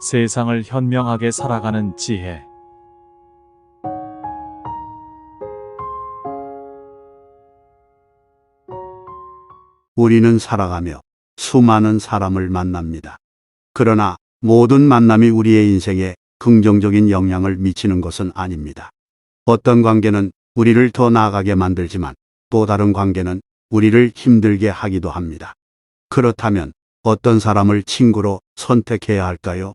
세상을 현명하게 살아가는 지혜. 우리는 살아가며 수많은 사람을 만납니다. 그러나 모든 만남이 우리의 인생에 긍정적인 영향을 미치는 것은 아닙니다. 어떤 관계는 우리를 더 나아가게 만들지만 또 다른 관계는 우리를 힘들게 하기도 합니다. 그렇다면 어떤 사람을 친구로 선택해야 할까요?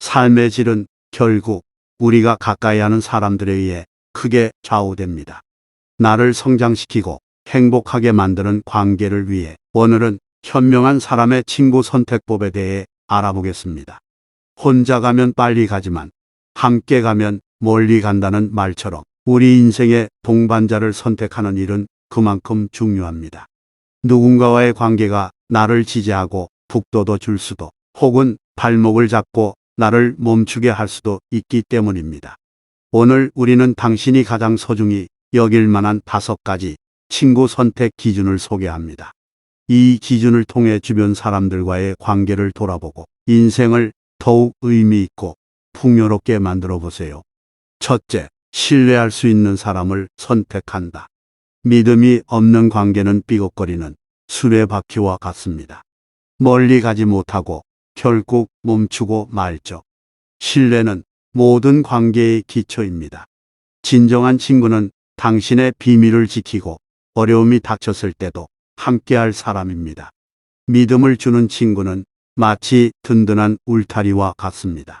삶의 질은 결국 우리가 가까이 하는 사람들에 의해 크게 좌우됩니다. 나를 성장시키고 행복하게 만드는 관계를 위해 오늘은 현명한 사람의 친구 선택법에 대해 알아보겠습니다. 혼자 가면 빨리 가지만 함께 가면 멀리 간다는 말처럼 우리 인생의 동반자를 선택하는 일은 그만큼 중요합니다. 누군가와의 관계가 나를 지지하고 북돋워 줄 수도 혹은 발목을 잡고 나를 멈추게 할 수도 있기 때문입니다. 오늘 우리는 당신이 가장 소중히 여길 만한 다섯 가지 친구 선택 기준을 소개합니다. 이 기준을 통해 주변 사람들과의 관계를 돌아보고 인생을 더욱 의미 있고 풍요롭게 만들어 보세요. 첫째, 신뢰할 수 있는 사람을 선택한다. 믿음이 없는 관계는 삐걱거리는 수레바퀴와 같습니다. 멀리 가지 못하고 결국 멈추고 말죠. 신뢰는 모든 관계의 기초입니다. 진정한 친구는 당신의 비밀을 지키고 어려움이 닥쳤을 때도 함께할 사람입니다. 믿음을 주는 친구는 마치 든든한 울타리와 같습니다.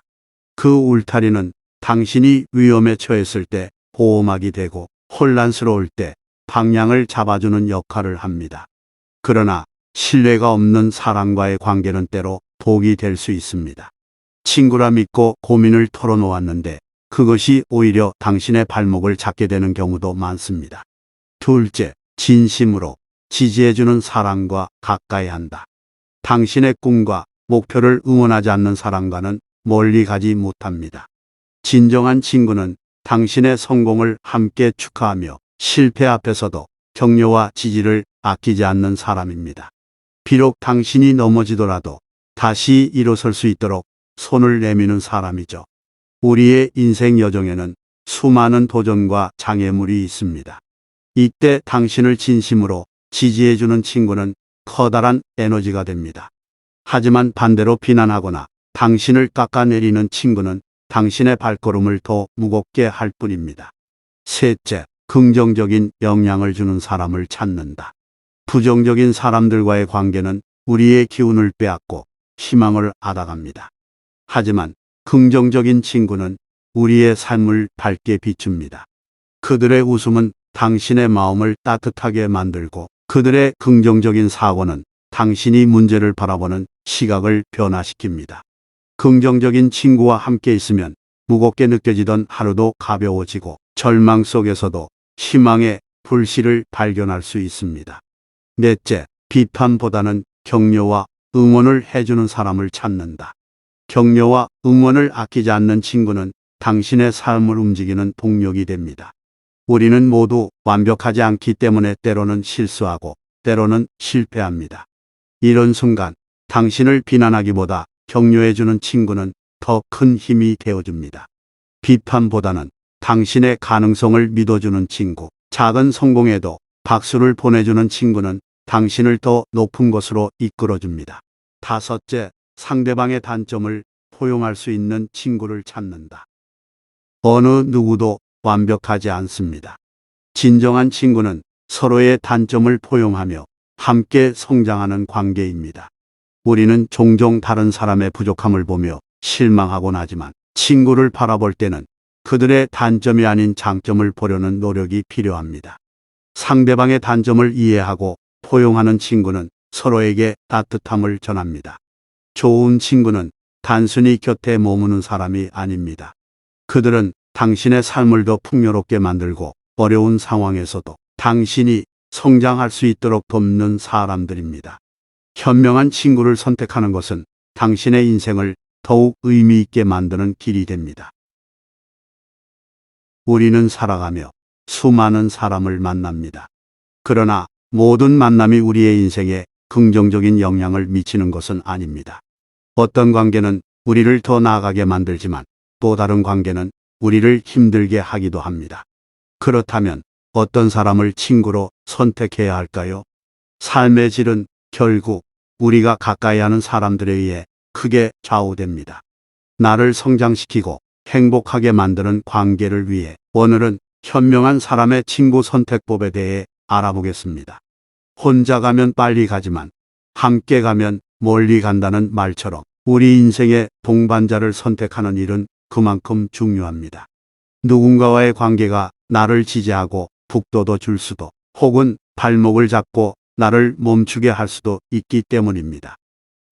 그 울타리는 당신이 위험에 처했을 때 보호막이 되고 혼란스러울 때 방향을 잡아주는 역할을 합니다. 그러나 신뢰가 없는 사람과의 관계는 때로 독이 될 수 있습니다. 친구라 믿고 고민을 털어놓았는데 그것이 오히려 당신의 발목을 잡게 되는 경우도 많습니다. 둘째, 진심으로 지지해주는 사람과 가까이 한다. 당신의 꿈과 목표를 응원하지 않는 사람과는 멀리 가지 못합니다. 진정한 친구는 당신의 성공을 함께 축하하며 실패 앞에서도 격려와 지지를 아끼지 않는 사람입니다. 비록 당신이 넘어지더라도 다시 일어설 수 있도록 손을 내미는 사람이죠. 우리의 인생 여정에는 수많은 도전과 장애물이 있습니다. 이때 당신을 진심으로 지지해주는 친구는 커다란 에너지가 됩니다. 하지만 반대로 비난하거나 당신을 깎아내리는 친구는 당신의 발걸음을 더 무겁게 할 뿐입니다. 셋째, 긍정적인 영향을 주는 사람을 찾는다. 부정적인 사람들과의 관계는 우리의 기운을 빼앗고 희망을 앗아갑니다. 하지만 긍정적인 친구는 우리의 삶을 밝게 비춥니다. 그들의 웃음은 당신의 마음을 따뜻하게 만들고 그들의 긍정적인 사고는 당신이 문제를 바라보는 시각을 변화시킵니다. 긍정적인 친구와 함께 있으면 무겁게 느껴지던 하루도 가벼워지고 절망 속에서도 희망의 불씨를 발견할 수 있습니다. 넷째, 비판보다는 격려와 응원을 해주는 사람을 찾는다. 격려와 응원을 아끼지 않는 친구는 당신의 삶을 움직이는 동력이 됩니다. 우리는 모두 완벽하지 않기 때문에 때로는 실수하고 때로는 실패합니다. 이런 순간 당신을 비난하기보다 격려해주는 친구는 더 큰 힘이 되어줍니다. 비판보다는 당신의 가능성을 믿어주는 친구, 작은 성공에도 박수를 보내주는 친구는 당신을 더 높은 곳으로 이끌어줍니다. 다섯째, 상대방의 단점을 포용할 수 있는 친구를 찾는다. 어느 누구도 완벽하지 않습니다. 진정한 친구는 서로의 단점을 포용하며 함께 성장하는 관계입니다. 우리는 종종 다른 사람의 부족함을 보며 실망하곤 하지만 친구를 바라볼 때는 그들의 단점이 아닌 장점을 보려는 노력이 필요합니다. 상대방의 단점을 이해하고 포용하는 친구는 서로에게 따뜻함을 전합니다. 좋은 친구는 단순히 곁에 머무는 사람이 아닙니다. 그들은 당신의 삶을 더 풍요롭게 만들고 어려운 상황에서도 당신이 성장할 수 있도록 돕는 사람들입니다. 현명한 친구를 선택하는 것은 당신의 인생을 더욱 의미 있게 만드는 길이 됩니다. 우리는 살아가며 수많은 사람을 만납니다. 그러나 모든 만남이 우리의 인생에 긍정적인 영향을 미치는 것은 아닙니다. 어떤 관계는 우리를 더 나아가게 만들지만 또 다른 관계는 우리를 힘들게 하기도 합니다. 그렇다면 어떤 사람을 친구로 선택해야 할까요? 삶의 질은 결국 우리가 가까이 하는 사람들에 의해 크게 좌우됩니다. 나를 성장시키고 행복하게 만드는 관계를 위해 오늘은 현명한 사람의 친구 선택법에 대해 알아보겠습니다. 혼자 가면 빨리 가지만 함께 가면 멀리 간다는 말처럼 우리 인생의 동반자를 선택하는 일은 그만큼 중요합니다. 누군가와의 관계가 나를 지지하고 북돋워 줄 수도 혹은 발목을 잡고 나를 멈추게 할 수도 있기 때문입니다.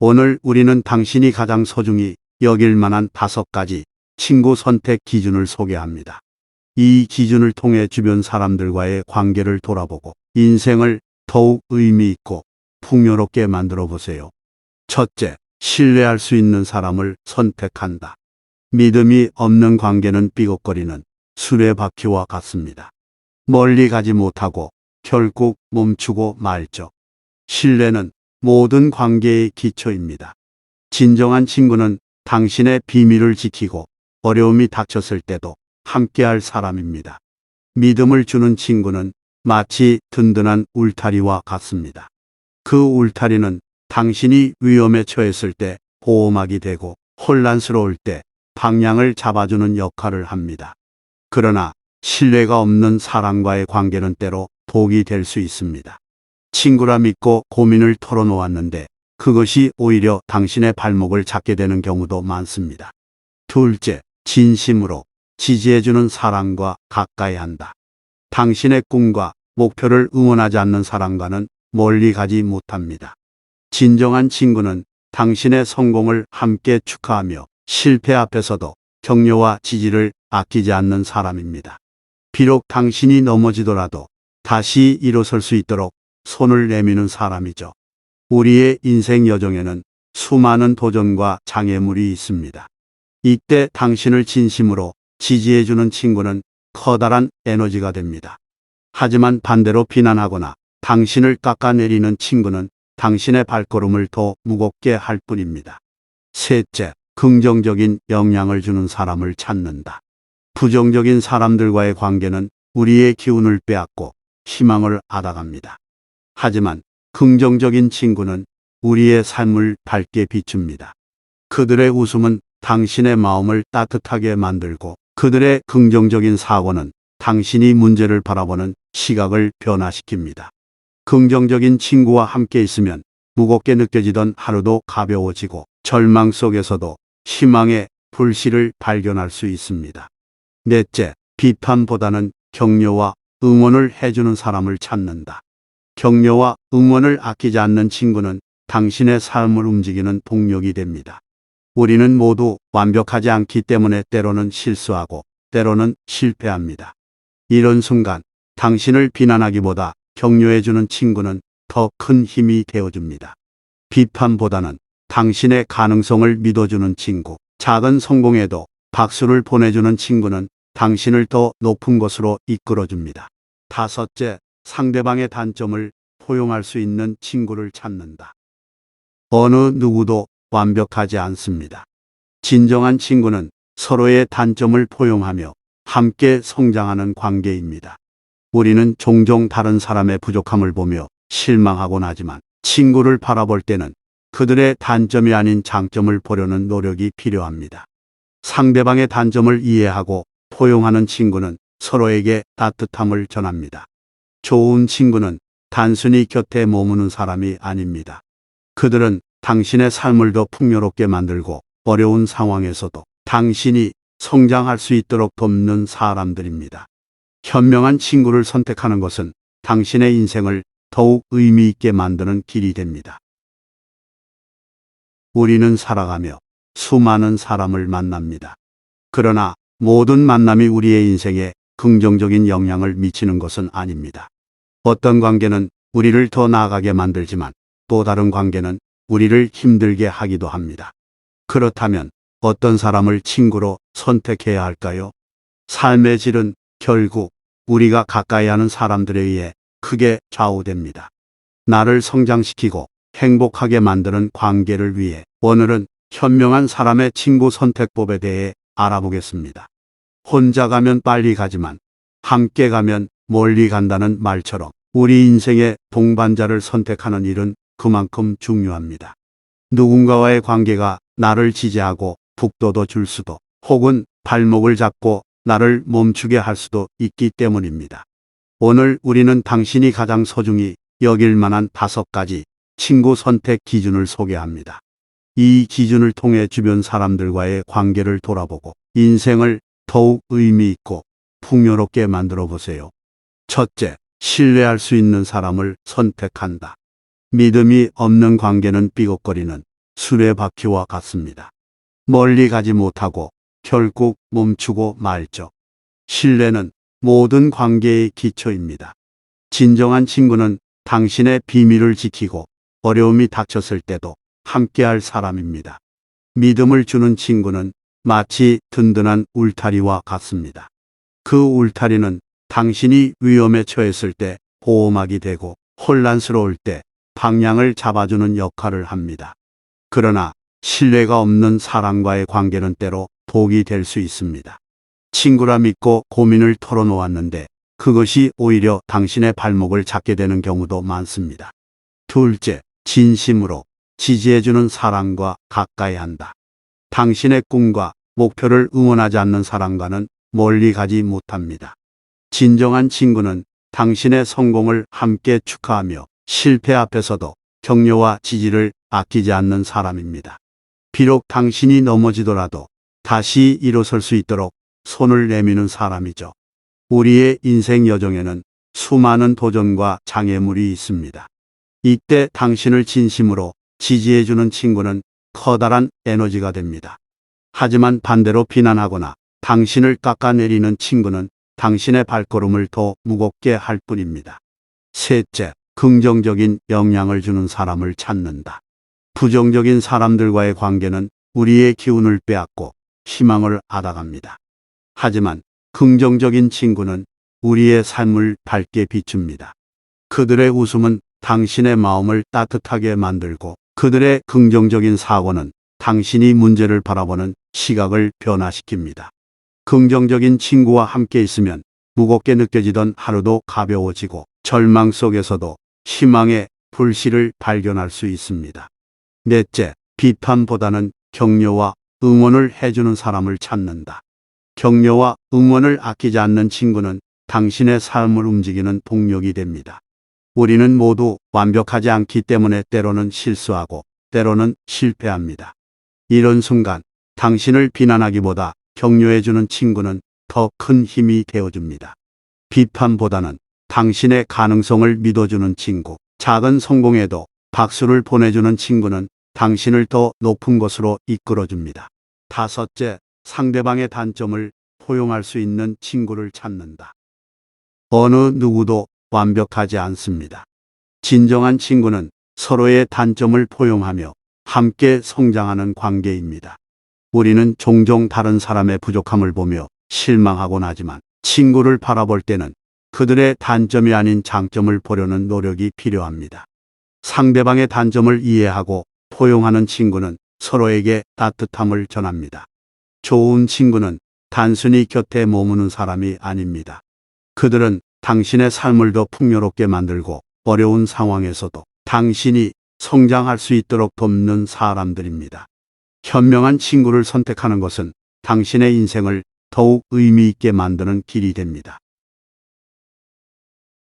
오늘 우리는 당신이 가장 소중히 여길 만한 다섯 가지 친구 선택 기준을 소개합니다. 이 기준을 통해 주변 사람들과의 관계를 돌아보고 인생을 더욱 의미 있고 풍요롭게 만들어 보세요. 첫째, 신뢰할 수 있는 사람을 선택한다. 믿음이 없는 관계는 삐걱거리는 수레바퀴와 같습니다. 멀리 가지 못하고 결국 멈추고 말죠. 신뢰는 모든 관계의 기초입니다. 진정한 친구는 당신의 비밀을 지키고 어려움이 닥쳤을 때도 함께할 사람입니다. 믿음을 주는 친구는 마치 든든한 울타리와 같습니다. 그 울타리는 당신이 위험에 처했을 때 보호막이 되고 혼란스러울 때 방향을 잡아주는 역할을 합니다. 그러나 신뢰가 없는 사람과의 관계는 때로 독이 될 수 있습니다. 친구라 믿고 고민을 털어놓았는데 그것이 오히려 당신의 발목을 잡게 되는 경우도 많습니다. 둘째, 진심으로 지지해주는 사람과 가까이 한다. 당신의 꿈과 목표를 응원하지 않는 사람과는 멀리 가지 못합니다. 진정한 친구는 당신의 성공을 함께 축하하며 실패 앞에서도 격려와 지지를 아끼지 않는 사람입니다. 비록 당신이 넘어지더라도 다시 일어설 수 있도록 손을 내미는 사람이죠. 우리의 인생 여정에는 수많은 도전과 장애물이 있습니다. 이때 당신을 진심으로 지지해주는 친구는 커다란 에너지가 됩니다. 하지만 반대로 비난하거나 당신을 깎아내리는 친구는 당신의 발걸음을 더 무겁게 할 뿐입니다. 셋째, 긍정적인 영향을 주는 사람을 찾는다. 부정적인 사람들과의 관계는 우리의 기운을 빼앗고 희망을 앗아갑니다. 하지만 긍정적인 친구는 우리의 삶을 밝게 비춥니다. 그들의 웃음은 당신의 마음을 따뜻하게 만들고 그들의 긍정적인 사고는 당신이 문제를 바라보는 시각을 변화시킵니다. 긍정적인 친구와 함께 있으면 무겁게 느껴지던 하루도 가벼워지고 절망 속에서도 희망의 불씨를 발견할 수 있습니다. 넷째, 비판보다는 격려와 응원을 해주는 사람을 찾는다. 격려와 응원을 아끼지 않는 친구는 당신의 삶을 움직이는 동력이 됩니다. 우리는 모두 완벽하지 않기 때문에 때로는 실수하고 때로는 실패합니다. 이런 순간 당신을 비난하기보다 격려해주는 친구는 더 큰 힘이 되어줍니다. 비판보다는 당신의 가능성을 믿어주는 친구, 작은 성공에도 박수를 보내주는 친구는 당신을 더 높은 곳으로 이끌어줍니다. 다섯째, 상대방의 단점을 포용할 수 있는 친구를 찾는다. 어느 누구도 완벽하지 않습니다. 진정한 친구는 서로의 단점을 포용하며 함께 성장하는 관계입니다. 우리는 종종 다른 사람의 부족함을 보며 실망하곤 하지만 친구를 바라볼 때는 그들의 단점이 아닌 장점을 보려는 노력이 필요합니다. 상대방의 단점을 이해하고 포용하는 친구는 서로에게 따뜻함을 전합니다. 좋은 친구는 단순히 곁에 머무는 사람이 아닙니다. 그들은 당신의 삶을 더 풍요롭게 만들고 어려운 상황에서도 당신이 성장할 수 있도록 돕는 사람들입니다. 현명한 친구를 선택하는 것은 당신의 인생을 더욱 의미 있게 만드는 길이 됩니다. 우리는 살아가며 수많은 사람을 만납니다. 그러나 모든 만남이 우리의 인생에 긍정적인 영향을 미치는 것은 아닙니다. 어떤 관계는 우리를 더 나아가게 만들지만 또 다른 관계는 우리를 힘들게 하기도 합니다. 그렇다면 어떤 사람을 친구로 선택해야 할까요? 삶의 질은 결국 우리가 가까이 하는 사람들에 의해 크게 좌우됩니다. 나를 성장시키고 행복하게 만드는 관계를 위해 오늘은 현명한 사람의 친구 선택법에 대해 알아보겠습니다. 혼자 가면 빨리 가지만 함께 가면 멀리 간다는 말처럼 우리 인생의 동반자를 선택하는 일은 그만큼 중요합니다. 누군가와의 관계가 나를 지지하고 북돋워 줄 수도 혹은 발목을 잡고 나를 멈추게 할 수도 있기 때문입니다. 오늘 우리는 당신이 가장 소중히 여길 만한 다섯 가지 친구 선택 기준을 소개합니다. 이 기준을 통해 주변 사람들과의 관계를 돌아보고 인생을 더욱 의미 있고 풍요롭게 만들어 보세요. 첫째, 신뢰할 수 있는 사람을 선택한다. 믿음이 없는 관계는 삐걱거리는 수레바퀴와 같습니다. 멀리 가지 못하고 결국 멈추고 말죠. 신뢰는 모든 관계의 기초입니다. 진정한 친구는 당신의 비밀을 지키고 어려움이 닥쳤을 때도 함께할 사람입니다. 믿음을 주는 친구는 마치 든든한 울타리와 같습니다. 그 울타리는 당신이 위험에 처했을 때 보호막이 되고 혼란스러울 때 방향을 잡아주는 역할을 합니다. 그러나 신뢰가 없는 사람과의 관계는 때로 독이 될 수 있습니다. 친구라 믿고 고민을 털어놓았는데 그것이 오히려 당신의 발목을 잡게 되는 경우도 많습니다. 둘째, 진심으로 지지해주는 사람과 가까이 한다. 당신의 꿈과 목표를 응원하지 않는 사람과는 멀리 가지 못합니다. 진정한 친구는 당신의 성공을 함께 축하하며 실패 앞에서도 격려와 지지를 아끼지 않는 사람입니다. 비록 당신이 넘어지더라도 다시 일어설 수 있도록 손을 내미는 사람이죠. 우리의 인생 여정에는 수많은 도전과 장애물이 있습니다. 이때 당신을 진심으로 지지해주는 친구는 커다란 에너지가 됩니다. 하지만 반대로 비난하거나 당신을 깎아내리는 친구는 당신의 발걸음을 더 무겁게 할 뿐입니다. 셋째, 긍정적인 영향을 주는 사람을 찾는다. 부정적인 사람들과의 관계는 우리의 기운을 빼앗고 희망을 앗아갑니다. 하지만 긍정적인 친구는 우리의 삶을 밝게 비춥니다. 그들의 웃음은 당신의 마음을 따뜻하게 만들고 그들의 긍정적인 사고는 당신이 문제를 바라보는 시각을 변화시킵니다. 긍정적인 친구와 함께 있으면 무겁게 느껴지던 하루도 가벼워지고 절망 속에서도 희망의 불씨를 발견할 수 있습니다. 넷째, 비판보다는 격려와 응원을 해주는 사람을 찾는다. 격려와 응원을 아끼지 않는 친구는 당신의 삶을 움직이는 동력이 됩니다. 우리는 모두 완벽하지 않기 때문에 때로는 실수하고 때로는 실패합니다. 이런 순간 당신을 비난하기보다 격려해주는 친구는 더 큰 힘이 되어줍니다. 비판보다는 당신의 가능성을 믿어주는 친구, 작은 성공에도 박수를 보내주는 친구는 당신을 더 높은 곳으로 이끌어줍니다. 다섯째, 상대방의 단점을 포용할 수 있는 친구를 찾는다. 어느 누구도 완벽하지 않습니다. 진정한 친구는 서로의 단점을 포용하며 함께 성장하는 관계입니다. 우리는 종종 다른 사람의 부족함을 보며 실망하곤 하지만 친구를 바라볼 때는 그들의 단점이 아닌 장점을 보려는 노력이 필요합니다. 상대방의 단점을 이해하고 포용하는 친구는 서로에게 따뜻함을 전합니다. 좋은 친구는 단순히 곁에 머무는 사람이 아닙니다. 그들은 당신의 삶을 더 풍요롭게 만들고 어려운 상황에서도 당신이 성장할 수 있도록 돕는 사람들입니다. 현명한 친구를 선택하는 것은 당신의 인생을 더욱 의미 있게 만드는 길이 됩니다.